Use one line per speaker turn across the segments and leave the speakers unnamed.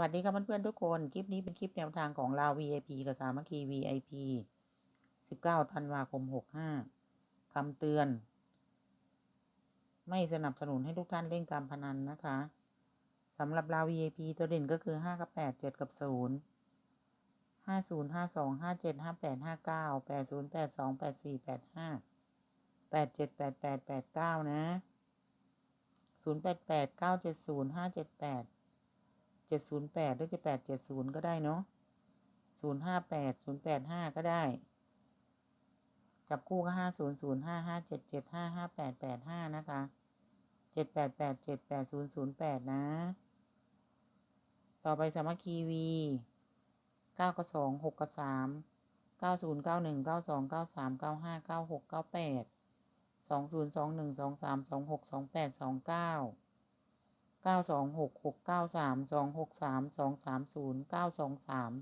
วัสดีครับเพื่อนๆทุกคน คลิปนี้เป็นคลิปแนวทางของเรา VIP กับสามัคคี VIP 19ธันวาคม 65คำเตือน ไม่สนับสนุนให้ทุกท่านเล่นการพนันนะคะสำหรับเรา VIP ตัวเด่นก็คือ 5 กับ 8 7 กับ 0 50 52 57 58 59 80 82 84 85 87 88 89 นะ 088 970 578 เจ็ดศูนย์แปดหรือจะแปดเจ็ดศูนย์ก็ได้เนาะศูนย์ห้าแปดศูนย์แปดห้าก็ได้ จับคู่ก็ห้าศูนย์ศูนย์ห้าห้าเจ็ดเจ็ดห้าห้าแปดแปดห้านะคะเจ็ดแปดแปดเจ็ดแปดศูนย์ศูนย์แปดนะ ต่อไปสามัคคีวีเก้ากับสองหกกับสามเก้าศูนย์เก้าหนึ่งเก้าสองเก้าสามเก้าห้าเก้าหกเก้าแปดสองศูนย์สองหนึ่งสองสามสองหกสองแปดสองเก้า เก้าสองหกหกเก้าสามสองหกสามสองสามศูนย์เก้าสองสาม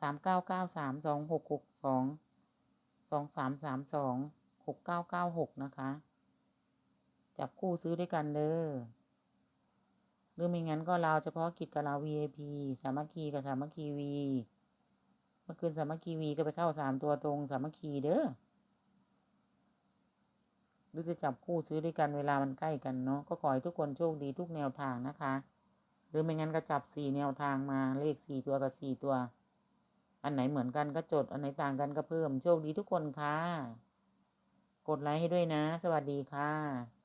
สามเก้าเก้าสามสองหกหกสองสองสามสามสองหกเก้าเก้าหกนะคะ จับคู่ซื้อด้วยกันเด้อหรือไม่งั้นก็เราเฉพาะกิจกับเรา VIP สามัคคีกับสามัคคีวี เมื่อคืนสามัคคีวีก็ไปเข้าสามตัวตรงสามัคคีเด้อ หรือจะจับคู่ซื้อด้วยกันเวลามันใกล้กันเนาะก็ขอให้ทุกคนโชคดีทุกแนวทางนะคะ หรือไม่งั้นก็จับสี่แนวทางมาเลขสี่ตัวกับสี่ตัว อันไหนเหมือนกันก็จดอันไหนต่างกันก็เพิ่มโชคดีทุกคนค่ะ กดไลค์ให้ด้วยนะ สวัสดีค่ะ